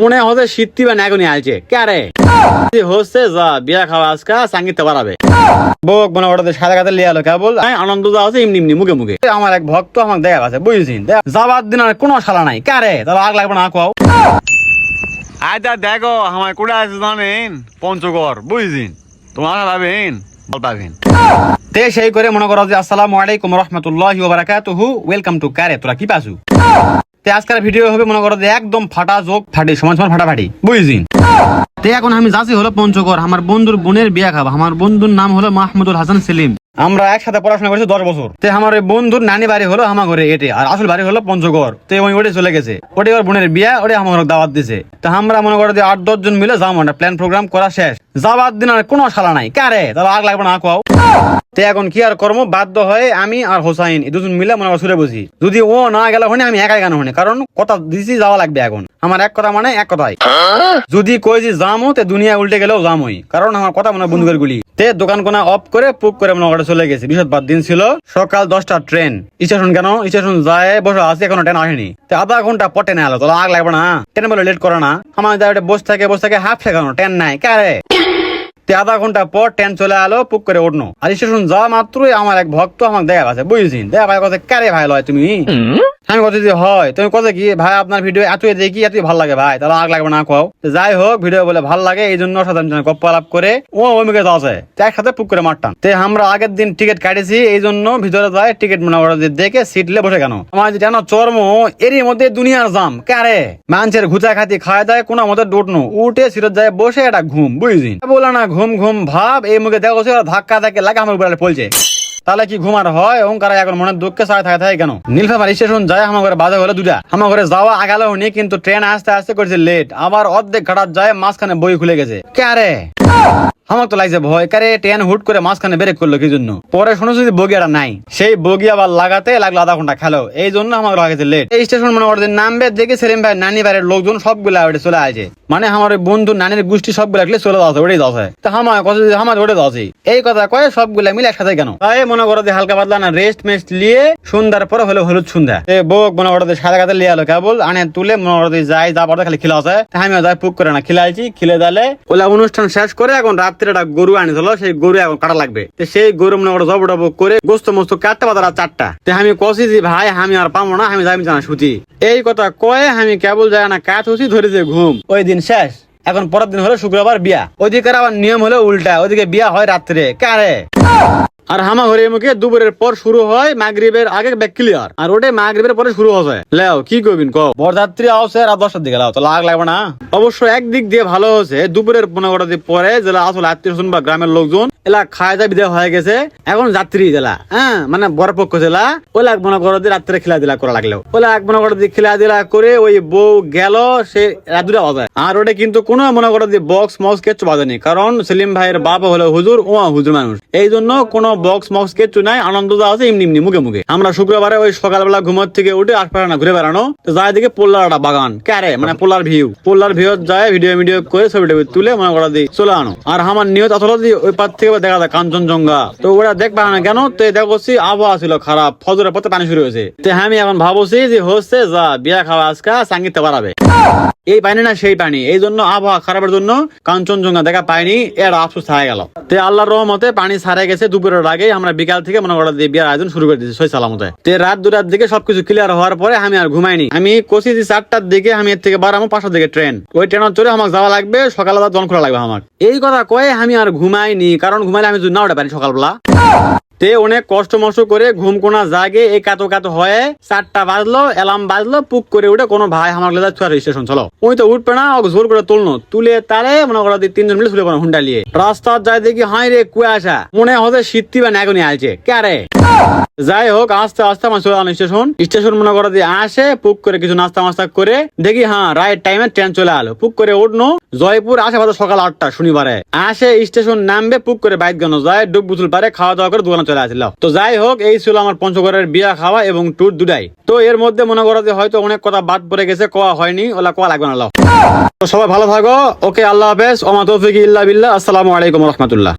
মনে হচ্ছে সিদ্ধি বা নাগুনি আলছে। ক্যারে হচ্ছে যা, বিয়া খাওয়া আজকা, সাঙ্গিতে পারাবে বউক মনে করতে সাদা কাতে লিয়ে আলো, কেবল? আমি আনন্দ যা আছে, এমনি এমনি, মুখে মুখে। আমার এক ভক্ত আমাকে দেখা আছে বুঝেছিন যাবার দিন আর কোনো শালা নাই। ক্যারে তাহলে আগ লাগবে না আয়দা দেখো, আমার কুড়ে আছে, জানেন? পঞ্চগড় বুঝেছিন তোমার ফল পাবেন তে, সেই করে মনে করো যে, আসসালামু আলাইকুম রহমতুল্লাহি ওয়া বারাকাতুহু। ওয়েলকাম টু কারে তোরা কি পাসু? তে আজকের ভিডিও হবে, মনে করো একদম ফাটা যোগ ফাটি, সমান সমান ফাটাফাটি। বুঝিন তে এখন আমি যাচ্ছি হলো পঞ্চগড়, আমার বন্ধুর বোনের বিয়া খাব আমার বন্ধুর নাম হলো মাহমুদুল হাসান সেলিম। আমরা একসাথে পড়াশোনা করেছি দশ বছর। তে আমার ওই বন্ধুর নানি বাড়ি হলো আমার ঘরে, এটে। আর আসল বাড়ি হলো পঞ্চগড়। তো ওই ওটে চলে গেছে। ওটে ওর বোনের বিয়া, ওটে আমার দাওয়াত দিছে। তো আমরা মনে করো আট দশ জন মিলে যাব প্ল্যান প্রোগ্রাম করা শেষ। যাওয়ার দিন আর কোনো শালা নাই। কারে? তাহলে আগ লাগবে না কোয়াও। তে এখন কি আর কর্ম বাধ্য হয়ে আমি আর হোসাইন দুজন মিলে মনে সুরে বসি। যদি ও না গেলে হনে আমি একাই গান হনে কারণ কথা দিছি, যাওয়া লাগবে এখন। আমার এক কথা মানে এক কথাই। যদি কই যে জামো তে দুনিয়া উল্টে গেলেও জামই কারণ আমার কথা মনে বন্ধুকের গুলি। তে দোকান কোনা অফ করে, পুক করে মনে করে চলে গেছে। বৃহস্পতিবার দিন ছিল, সকাল দশটা ট্রেন স্টেশন কেন? স্টেশন যায়, বসে আছে, এখনও ট্রেন আসেনি। তে আধা ঘণ্টা পর ট্রেনে আলো তাহলে আগ লাগবে না। ট্রেন বলে লেট করে না। আমার বসে থাকে বসে থাকে হাফ সেখানো ট্রেন নাই। কারে তে আধা ঘণ্টা পর ট্রেন চলে আলো পুক করে উঠনো। আর স্টেশন যাওয়া মাত্রই আমার এক ভক্ত আমাকে দেখা আছে বুঝেছিন দেখা ভাই কথা কারে ভাই লয় তুমি? আমি কথা যদি হয়। তুমি কথা কি ভাই আপনার ভিডিও এত দেখি এতই ভালো লাগে ভাই তাহলে আগ লাগবে না খাও যাই হোক ভিডিও বলে ভালো লাগে এই জন্য সাধারণ গপ্প আলাপ করে ও ওমিকে আছে একসাথে পুক করে মারতাম। তে আমরা আগের দিন টিকিট কাটেছি এই জন্য ভিতরে যায় টিকিট মনে করো দেখে সিটলে বসে কেন? আমার যেটা না চর্ম এরই মধ্যে দুনিয়ার জাম কারে মানুষের ঘুচা খাতি খাওয়া যায় কোনো মতে ডুটনো। উঠে সিটত যায় বসে এটা ঘুম বুঝলি বলে না ঘুম ঘুম ভাব, এই মুখে দেখো ধাক্কা ধাক্কা লাগে আমার উপরে পলছে তাহলে কি ঘুমার হয়? ওঙ্কার এখন মনের দুঃখে সাথে থাকে থাকে কেন? নীলফামার স্টেশন যায় আমার ঘরে বাজে হলো দুটা আমার ঘরে যাওয়া আগালো নি কিন্তু ট্রেন আসতে আসতে করছে লেট আবার অর্ধেক ঘাটার যায়, মাঝখানে বই খুলে গেছে। কে আরে? আমার তো লাগছে ভয়। কারে ট্রেন হুট করে মাঝখানে ব্রেক করল কি জন্য? পরে শুনো যদি বগিয়াটা নাই। সেই বগি আবার লাগাতে লাগল আধা ঘণ্টা খেলো। এই জন্য আমার লাগছে লেট এই স্টেশন মনে করতে নামবে, দেখে সেলিম ভাই, নানি বাড়ির লোকজন সবগুলা ওটা চলে আসে। মানে আমার বন্ধু, নানির গোষ্ঠী সবগুলা একলে চলে যাচ্ছে ওটাই যাচ্ছে তা আমার কথা যদি আমার ওটা যাচ্ছে এই কথা কয়ে সবগুলা মিলে একসাথে কেন তাই মনে করো যে হালকা পাতলা না রেস্ট মেস্ট নিয়ে সন্ধ্যার পরে হলো হলুদ সন্ধ্যা। এ বউক মনে করো সাদা কাতে লিয়ে আলো কেবল আনে তুলে মনে করো যাই, যা খালি খিলা আছে। তা আমিও যাই পুক করে না, খিলাইছি, খিলে দালে। ওলা অনুষ্ঠান শেষ করে এখন রাত্রে একটা গরু আনিছিল, সেই গরু এখন কাটা লাগবে। সেই গরু মনে করো জব টব করে গোস্ত মস্ত কাটতে পারে রাত চারটা। তো আমি কষি যে ভাই, আমি আর পাবো না, আমি যাই জানা সুচি এই কথা কয়ে আমি কেবল যায় না, কাঠ হচ্ছি ধরে যে ঘুম। ওই দিন শেষ। এখন পরের দিন হলো শুক্রবার বিয়া। ওদিকে আবার নিয়ম হলো উল্টা ওদিকে বিয়া হয় রাত্রে। কারে? আর হামা ঘরে মুখে দুপুরের পর শুরু হয় মাগরিবের আগে ব্যাক ক্লিয়ার আর ওটাই মাগরিবের পরে শুরু হবে লেও কি কবিন কো বরযাত্রী আসে রাত দশটার দিকে লাও তো লাগ লাগবে না। অবশ্য একদিক দিয়ে ভালো হয়েছে দুপুরের পনেরোটা দিয়ে পরে জেলা আসলে আত্মীয় স্বজন বা গ্রামের লোকজন এলা খায় দায় বিদায় হয়ে গেছে। এখন যাত্রী জেলা হ্যাঁ মানে বড় পক্ষ জেলা। ওলা এক মনে করো রাত্রে খেলা দিলা করা লাগল। ওলা এক মনে করো খেলা দিলা করে ওই বউ গেল, সে রাত দুটা বাজায় আর ওটা কিন্তু কোনো মনে করো যে বক্স মক্স কিচ্ছু বাজেনি কারণ সেলিম ভাইয়ের বাপ হলো হুজুর ও হুজুর মানুষ। এই জন্য কোনো বক্স মক্স কিচ্ছু নাই, আনন্দ আছে এমনি এমনি মুখে মুখে। আমরা শুক্রবারে ওই সকালবেলা ঘুমোর থেকে উঠে আশপাশে না ঘুরে বেড়ানো। তো যায় দিকে পোল্লার একটা বাগান, ক্যারে মানে পোল্লার ভিউ পোল্লার ভিউ যায় ভিডিও ভিডিও করে ছবি টবি তুলে মনে করা দিই চলে আনো। আর আমার নিয়ত আসলে ওই পার থেকে দেখা যায় কাঞ্চনজঙ্ঘা। তো ওরা দেখবা না কেন? তো দেখছি আবহাওয়া ছিল খারাপ, ফজরের পথে পানি শুরু হয়েছে। তো আমি এখন ভাবছি যে হচ্ছে যা, বিয়া খাওয়া আজকা সাঙ্গিতে পারাবে এই পানি না সেই পানি এই জন্য আবহাওয়া খারাপের জন্য কাঞ্চনজঙ্ঘা দেখা পাইনি এর আফসোস ছাড়া গেল। তে আল্লাহর রহমতে পানি ছাড়া গেছে দুপুরের আগে আমরা বিকাল থেকে মনে করা দিয়ে বিয়ার আয়োজন শুরু করে দিয়েছি সই সালামতে তে রাত দুটার দিকে সবকিছু ক্লিয়ার হওয়ার পরে আমি আর ঘুমাইনি। আমি যে চারটার দিকে, আমি এর থেকে বারামো পাঁচটার দিকে ট্রেন ওই ট্রেনের চড়ে আমাকে যাওয়া লাগবে, সকালবেলা জন খোলা লাগবে আমার এই কথা কয়ে আমি আর ঘুমাইনি, কারণ ঘুমাইলে আমি যদি না ওটা পারি সকালবেলা। তে অনেক কষ্ট মষ্ট করে ঘুম কোনা জাগে এ কাতো কাতো হয়ে চারটা বাজলো এলাম বাজলো, পুক করে উঠে কোনো ভাই আমার লেদা ছুয়ার স্টেশন চলো। ওই তো উঠবে না, ওকে জোর করে তুলনো। তুলে তারে মনে করো তিনজন মিলে পড়ো হুন্ডা নিয়ে। রাস্তার যাই দেখি হাই রে কুয়াশা মনে হচ্ছে শীতি বা নাগুনি আলছে। ক্যারে যাই হোক, আস্তে আস্তে আমার চলে আলো স্টেশন। স্টেশন মনে করো দিয়ে আসে, পুক করে কিছু নাস্তা মাস্তা করে দেখি হ্যাঁ রাইট টাইমে ট্রেন চলে আলো। পুক করে উঠনো, জয়পুর আসে সকাল আটটা, শনিবারে। আসে, স্টেশন নামবে, পুক করে বাইক গানো যায় ডুব বুতুল পারে খাওয়া দাওয়া করে দোকানে চলে আসলো তো যাই হোক, এই ছিল আমার পঞ্চগড়ের বিয়া খাওয়া এবং ট্যুর দুটাই। তো এর মধ্যে মনে করো যে হয়তো অনেক কথা বাদ পড়ে গেছে, কোয়া হয়নি, ওলা কোয়া লাগবে না। তো সবাই ভালো থাকো। ওকে, আল্লাহ হাফেজ। ওমা তৌফিক ইল্লা বিল্লাহ। আসসালামু আলাইকুম রহমতুল্লাহ।